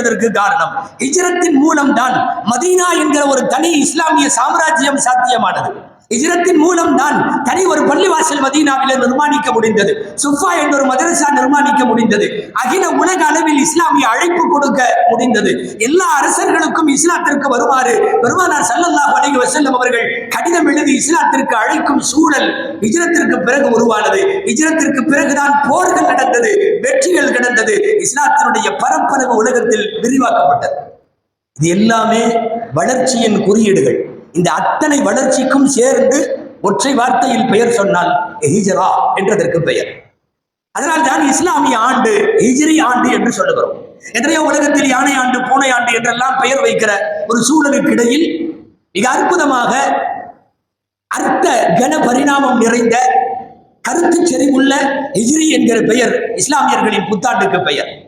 கிடைத்ததற்கு காரணம். ஹிஜ்ரத்தின் மூலம் தான் மதீனா என்கிற ஒரு தனி இஸ்லாமிய சாம்ராஜ்யம் சாத்தியமானது. ஹிஜ்ரத்தின் மூலம் தான் தனி ஒரு பள்ளிவாசல் மதீனாவிலே நிர்மாணிக்க முடிந்தது. சுஃபா என்ற ஒரு மதரசா நிர்மாணிக்க முடிந்தது. அகில உலக அளவில் இஸ்லாமிய அழைப்பு கொடுக்க முடிந்தது. எல்லா அரசர்களுக்கும் இஸ்லாத்திற்கு வருமாறு பெருமானார் ஸல்லல்லாஹு அலைஹி வசல்லம் அவர்கள் கடிதம் எழுதி இஸ்லாத்திற்கு அழைக்கும் சூழல் ஹிஜ்ரத்திற்கு பிறகு உருவானது. ஹிஜ்ரத்திற்கு பிறகுதான் போர்கள் நடந்தது. வெற்றிகள் கிடந்தது. இஸ்லாத்தினுடைய பரப்பளவு உலகத்தில் விரிவாக்கப்பட்டது. இது எல்லாமே வளர்ச்சியின் குறியீடுகள். இந்த அத்தனை வளர்ச்சிக்கும் சேர்ந்து ஒற்றை வார்த்தையில் பெயர் சொன்னால் ஹிஜரா என்றதற்கு பெயர். அதனால் தான் இஸ்லாமிய ஆண்டு ஹிஜ்ரி ஆண்டு என்று சொல்லுகிறோம். எத்தனையோ உலகத்தில் யானை ஆண்டு பூனை ஆண்டு என்றெல்லாம் பெயர் வைக்கிற ஒரு சூழலுக்கு இடையில் மிக அற்புதமாக அர்த்த கன பரிணாமம் நிறைந்த கருத்து செறிவுள்ள எஜிரி என்கிற பெயர் இஸ்லாமியர்களின் புத்தாண்டுக்கு பெயர்.